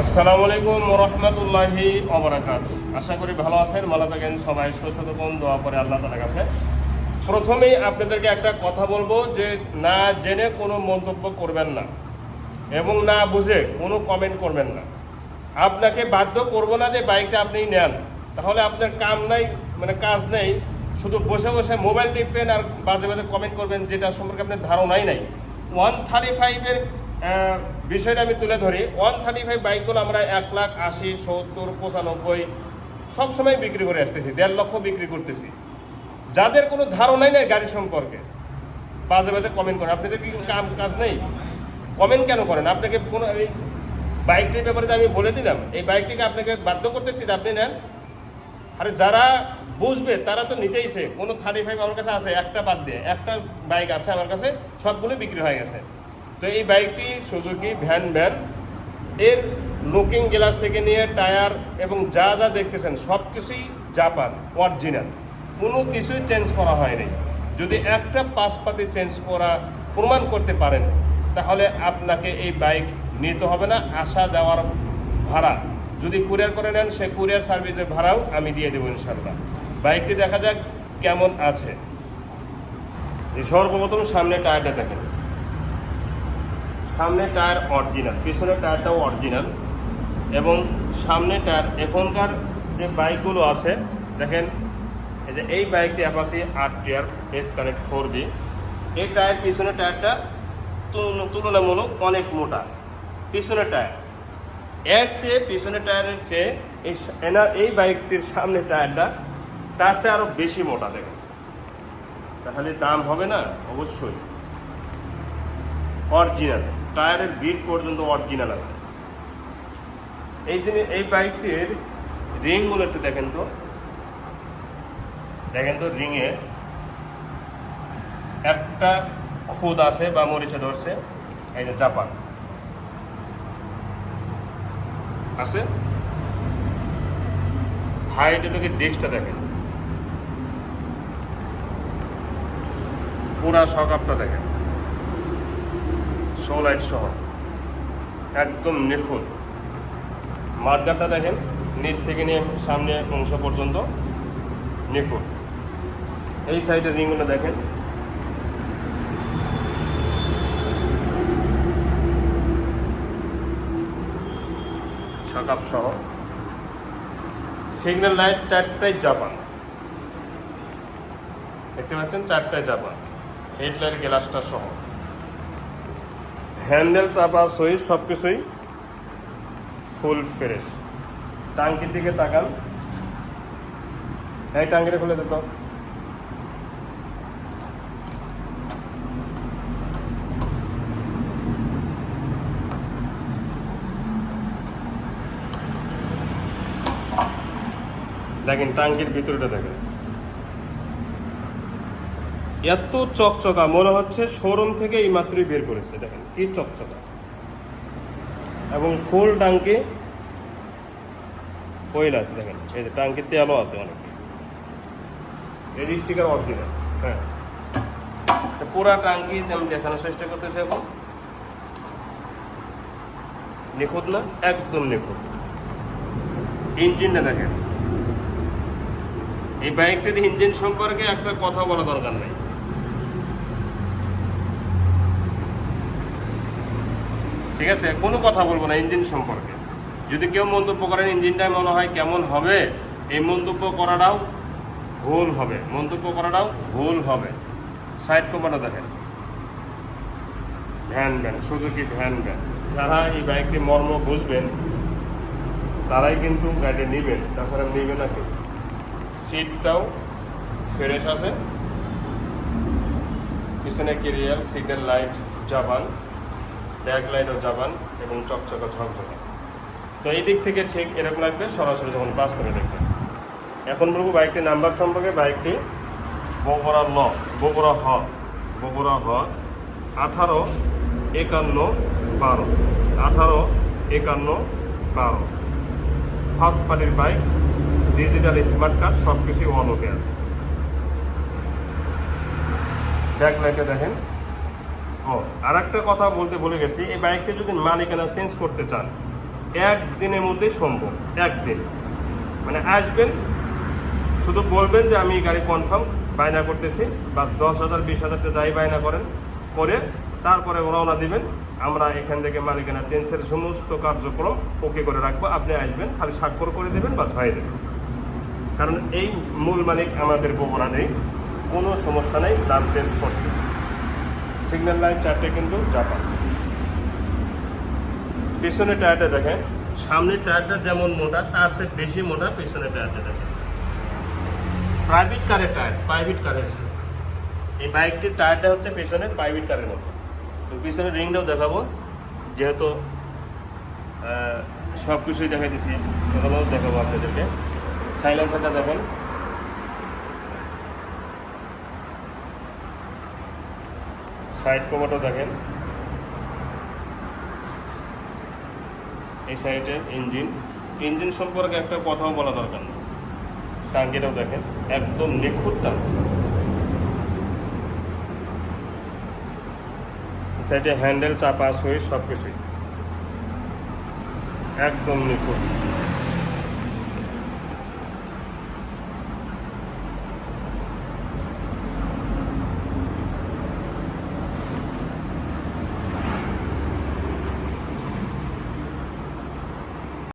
আসসালামু আলাইকুম রহমতুল্লাহি অবরাকাত আশা করি ভালো আছেন, ভালো থাকেন সবাই। সুস্থ থাকুন দোয়া করে আল্লাহ তালার কাছে। প্রথমেই আপনাদেরকে একটা কথা বলব যে, না জেনে কোনো মন্তব্য করবেন না এবং না বুঝে কোনো কমেন্ট করবেন না। আপনাকে বাধ্য করব না যে বাইকটা আপনি নেন। তাহলে আপনার কাম নাই মানে কাজ নেই। শুধু বসে বসে মোবাইল টিপবেন আর বাজে বাজে কমেন্ট করবেন, যেটা সম্পর্কে আপনার ধারণাই নাই। ওয়ান থার্টি ফাইভের বিষয়টা আমি তুলে ধরি। ওয়ান থার্টি ফাইভ বাইকগুলো আমরা এক লাখ আশি, সত্তর, পঁচানব্বই সবসময় বিক্রি করে আসতেছি, দেড় লক্ষ বিক্রি করতেছি। যাদের কোনো ধারণাই নেই গাড়ি সম্পর্কে, বাজে বাজে কমেন্ট করেন। আপনাদের কি কাম কাজ নেই? কমেন্ট কেন করেন? আপনাকে কোনো এই বাইকটির ব্যাপারে আমি বলে দিলাম, এই বাইকটিকে আপনাকে বাধ্য করতেছি আপনি নেন। আরে যারা বুঝবে, তারা তো নিতেইছে কোনো থার্টি ফাইভ আমার কাছে আছে, একটা বাদ দিয়ে। একটা বাইক আছে আমার কাছে সবগুলো বিক্রি হয়ে গেছে। তো এই বাইকটি সুজুকি, ভ্যান ভ্যান এর লুকিং গ্লাস থেকে নিয়ে টায়ার এবং যা যা দেখতেছেন সব কিছুই জাপান, অরিজিনাল। কোনো কিছুই চেঞ্জ করা হয়নি। যদি একটা পাশপাতি চেঞ্জ করা প্রমাণ করতে পারেন, তাহলে আপনাকে এই বাইক নিতে হবে না, আসা যাওয়ার ভাড়া। যদি কুরিয়ার করে নেন, সে কুরিয়ার সার্ভিসের ভাড়াও আমি দিয়ে দেবো ইনশাল্লাহ বাইকটি দেখা যাক কেমন আছে। সর্বপ্রথম সামনে টায়ারটা দেখেন। সামনে টায়ার অরিজিনাল, পিছনের টায়ারটাও অরিজিনাল এবং সামনে টায়ার, এখনকার যে বাইকগুলো আছে, দেখেন, এই যে এই বাইকটি অ্যাপাসি আট টিয়ার এস কানেক্ট ফোর বি এই টায়ার পিছনের টায়ারটা তুলনামূলক অনেক মোটা, পিছনের টায়ার। এর চেয়ে পিছনের টায়ারের চেয়ে এই এনার এই বাইকটির সামনে টায়ারটা তার চেয়ে আরও বেশি মোটা, দেখেন। তাহলে দাম হবে না? অবশ্যই। অরিজিনাল। টায়ারের বিট পর্যন্ত অরিজিনাল আছে। এই জিনিস এই বাইকটির রিংগুলো একটু দেখেন তো। দেখেন তো রিংয়ে একটা খুদ আছে বা মরিচে ধরছে, এই যে জাপান আছে? হাইড্রোলিকের ডেস্কটা দেখেন। পুরা সকাপটা দেখেন। শো লাইট সহ একদম নিখুঁত। মার্গারটা দেখেন, নিচ থেকে নিয়ে সামনে অংশ পর্যন্ত নিখুঁত। এই সাইডের রিংগুলো দেখেন। সকাপ সহ সিগন্যাল লাইট চারটাই জাপান। দেখতে পাচ্ছেন? চারটায় জাপান। হেডলাইট গ্লাসটা সহ। হ্যান্ডেল চাপা সই সব কিছুই ফুল ফ্রেশ। টাঙ্কির দিকে তাকান। এই টাঙ্কিটা খুলে দিত দেখেন, টাঙ্কির ভিতরটা দেখেন। এত চকচকা, মনে হচ্ছে শোরুম থেকে এই মাত্রই বের করেছে, দেখেন কি চকচকা। এবং ফুল টাঙ্কি কইল আছে, দেখেন, এই যে টাঙ্কির তেলও আছে অনেক। এই যে অরিজিনাল হ্যাঁ। পুরা টাঙ্কি আমি দেখানোর চেষ্টা করতেছি এখন। নিখুঁত না? একদম নিখুঁত। ইঞ্জিনটা দেখেন। এই বাইকটির ইঞ্জিন সম্পর্কে একটা কথা বলা দরকার নেই। ঠিক আছে? কোনো কথা বলব না ইঞ্জিন সম্পর্কে। যদি কেউ মন্তব্য করেন ইঞ্জিনটা মনে হয় কেমন হবে, এই মন্তব্য করাটাও ভুল হবে। মন্তব্য করাটাও ভুল হবে। সাইড কমানো দেখেন। Van van, Suzuki van van. যারা এই বাইকটি মর্ম বুঝবেন, তারাই কিন্তু গাড়ি নেবেন। তাছাড়া নেবে না কেউ। সিটটাও ফ্রেশ আছে। পিছনে carrier signal light Japan. Back লাইটও জাপান এবং চকচকা ঝকঝকা। তো এই দিক থেকে ঠিক এরকম লাগবে, সরাসরি যখন বাস্তবে দেখবেন। এখন বলব বাইকটির নাম্বার সম্পর্কে, বাইকটি বগুড়া ল, বগুড়া হ বগুড়া হ, আঠারো একান্ন বারো, আঠারো একান্ন বারো। ফার্স্ট পার্টির বাইক, ডিজিটাল স্মার্ট কার্ড সব কিছুই অন ওকে আছে। ব্যাক লাইটে দেখেন। ও আর একটা কথা বলতে ভুলে গেছি, এই বাইকটা যদি মালিকানা চেঞ্জ করতে চান, একদিনের মধ্যেই সম্ভব, একদিন। মানে আসবেন, শুধু বলবেন যে আমি গাড়ি কনফার্ম বায়না করতেছি বা দশ হাজার, বিশ হাজারটা যাই বায়না করেন, করে তারপরে রওনা দিবেন, আমরা এখান থেকে মালিকানা চেঞ্জের সমস্ত কার্যক্রম ওকে করে রাখব, আপনি আসবেন, খালি স্বাক্ষর করে দেবেন, বাস হয়ে যাবে। কারণ এই মূল মালিক আমাদের বগুড়া নেই, কোনো সমস্যা নেই, নাম চেঞ্জ করতে। সিগন্যাল লাইন চারটে কিন্তু জাপান। পেছনের টায়ারটা দেখেন। সামনের টায়ারটা যেমন মোটা, তার সে বেশি মোটা পেছনের টায়ারটা দেখেন। প্রাইভেট কারের টায়ার প্রাইভেট কারের এই বাইকটির টায়ারটা হচ্ছে পেছনের প্রাইভেট কারের মতো। তো পিছনের রিংটাও দেখাবো। যেহেতু সব কিছুই দেখা দিচ্ছি ওগুলোও দেখাবো আপনাদেরকে। সাইলেন্সারটা দেখেন। সাইড কভারটা দেখেন। এই সাইডের ইঞ্জিন। ইঞ্জিন সম্পর্কে একটা কথাও বলা দরকার না। টাঙ্কিটাও দেখেন, একদম নিখুঁত টাঙ্কি। সাইডে হ্যান্ডেল চাপা সুইচ সব কিছুই একদম নিখুঁত।